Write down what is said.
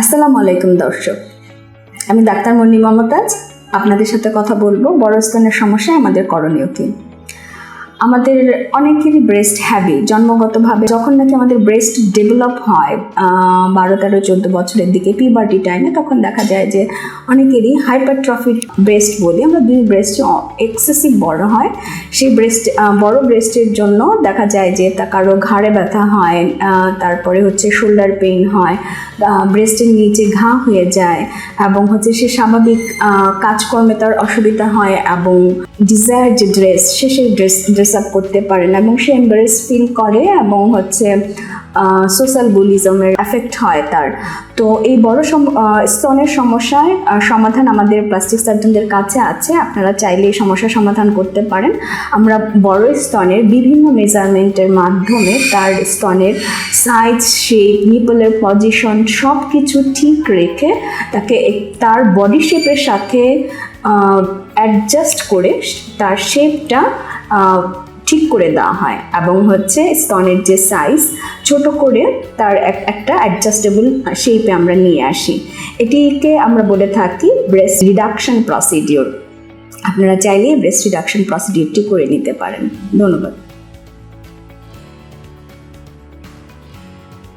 আসসালামু আলাইকুম, দর্শক। আমি ডাক্তার মন্নি মমতাজ আপনাদের সাথে কথা বলব বড় স্তনের সমস্যায় আমাদের করণীয় কি? আমাদের অনেকেরই ব্রেস্ট হ্যাবি জন্মগতভাবে যখন নাকি আমাদের ব্রেস্ট ডেভেলপ হয় বারো, তেরো, চোদ্দ বছরের দিকে পিবার্টি টাইমে তখন দেখা যায় যে অনেকেরই হাইপারট্রফিক ব্রেস্ট বলি আমরা, দুই ব্রেস্ট এক্সেসিভ বড় হয়। সেই ব্রেস্ট বড় ব্রেস্টের জন্য দেখা যায় যে তা কারও ঘাড়ে ব্যথা হয় তারপরে হচ্ছে শোল্ডার পেইন হয় ব্রেস্টের নিচে ঘা হয়ে যায়, এবং হচ্ছে সে স্বাভাবিক কাজকর্মে তার অসুবিধা হয়, এবং ডিজায়ার যে ড্রেস সে সেই ড্রেস ড্রেস আপ করতে পারে না এবং সে এম্বারেস ফিল করে এবং হচ্ছে সোশ্যাল বুলিজমের এফেক্ট হয় তার। তো এই বড় স্তনের সমস্যার আহ, সমাধান আমাদের প্লাস্টিক সার্জনদের কাছে আছে। আপনারা চাইলে এই সমস্যার সমাধান করতে পারেন। আমরা বড় স্তনের বিভিন্ন মেজারমেন্টের মাধ্যমে তার স্তনের সাইজ শেপ নিপলের পজিশন সব কিছু ঠিক রেখে তাকে তার বডি শেপের সাথে অ্যাডজাস্ট করে তার শেপটা ঠিক করে দেওয়া হয় এবং হচ্ছে স্তনের যে সাইজ ছোট করে তার এক- একটা অ্যাডজাস্টেবল শেপে আমরা নিয়ে আসি। এটিকে আমরা বলে থাকি ব্রেস্ট রিডাকশন প্রসিডিওর আপনারা চাইলে ব্রেস্ট রিডাকশন প্রসিডিওরটি করে নিতে পারেন। ধন্যবাদ।